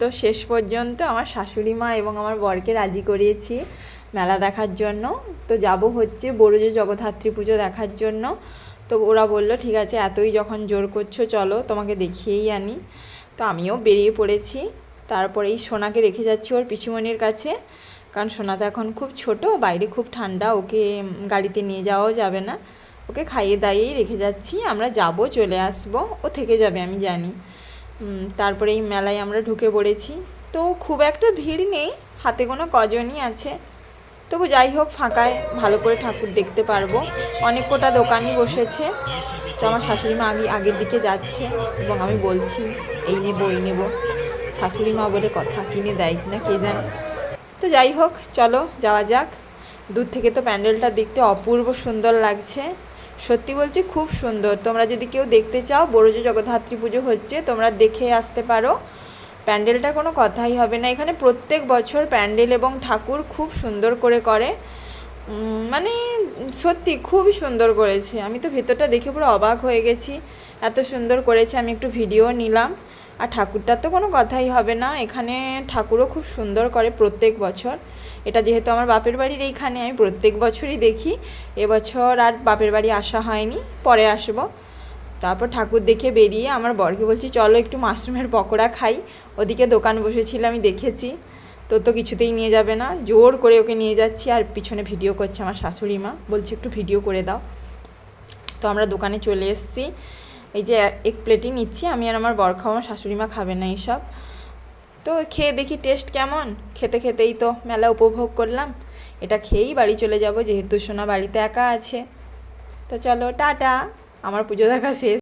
তো শেষ পর্যন্ত আমার শাশুড়ি মা এবং আমার বরকে রাজি করিয়েছি মেলা দেখার জন্য। তো যাব হচ্ছে বড়জো জগদ্ধাত্রী পুজো দেখার জন্য। তো ওরা বলল, ঠিক আছে, এতই যখন জোর করছ, চলো, তোমাকে দেখিয়েই আনি। তো আমিও বেরিয়ে পড়েছি। তারপরে এই সোনাকে রেখে যাচ্ছি ওর পিসিমণির কাছে। কারণ সোনা তো এখন খুব ছোট, বাইরে খুব ঠান্ডা, ওকে গাড়িতে নিয়ে যাওয়াও যাবে না। ওকে খাইয়ে দাইয়েই রেখে যাচ্ছি। আমরা যাব, চলে আসব। ও থেকে যাবে, আমি জানি। তারপরে এই মেলায় আমরা ঢুকে পড়েছি। তো খুব একটা ভিড় নেই, হাতে কোনো কজনই আছে। তবু যাই হোক, ফাঁকায় ভালো করে ঠাকুর দেখতে পারব। অনেক কটা দোকানই বসেছে। তো আমার শাশুড়ি মা আগে, আগের দিকে যাচ্ছে এবং আমি বলছি, এই নেব এই নেব। শাশুড়ি মা বলে, কথা কিনে দেয় কিনা কে জানে? তো যাই হোক, চলো, যাওয়া যাক। দূর থেকে তো প্যান্ডেলটা দেখতে অপূর্ব সুন্দর লাগছে। সত্যি বলছি খুব সুন্দর। তোমরা যদি কেউ দেখতে চাও বড়জো জগদ্ধাত্রী পুজো হচ্ছে, তোমরা দেখে আসতে পারো। প্যান্ডেলটা কোনো কথাই হবে না। এখানে প্রত্যেক বছর প্যান্ডেল এবং ঠাকুর খুব সুন্দর করে করে। মানে সত্যি খুবই সুন্দর করেছে। আমি তো ভেতরটা দেখে পুরো অবাক হয়ে গেছি। এত সুন্দর করেছে, আমি একটু ভিডিও নিলাম। আর ঠাকুরটার তো কোনো কথাই হবে না। এখানে ঠাকুরও খুব সুন্দর করে প্রত্যেক বছর। এটা যেহেতু আমার বাপের বাড়ির এইখানে, আমি প্রত্যেক বছরই দেখি। এবছর আর বাপের বাড়ি আসা হয়নি, পরে আসব। তারপর ঠাকুর দেখে বেরিয়ে আমার বরকে বলছি, চলো একটু মাশরুমের পকোড়া খাই। ওদিকে দোকান বসেছিল, আমি দেখেছি। তো তো কিছুতেই নিয়ে যাবে না। জোর করে ওকে নিয়ে যাচ্ছি আর পিছনে ভিডিও করছে আমার শাশুড়ি মা। বলছে, একটু ভিডিও করে দাও। তো আমরা দোকানে চলে এসেছি। এই যে এক প্লেটই নিচ্ছি, আমি আর আমার বর খাওয়া শাশুড়িমা শাশুড়ি মা খাবে না এইসব। তো খেয়ে দেখি টেস্ট কেমন? খেতে খেতেই তো মেলা উপভোগ করলাম। এটা খেয়েই বাড়ি চলে যাব, যেহেতু সোনা বাড়িতে একা আছে। তো চলো, টাটা। আমার পুজো দেখা শেষ।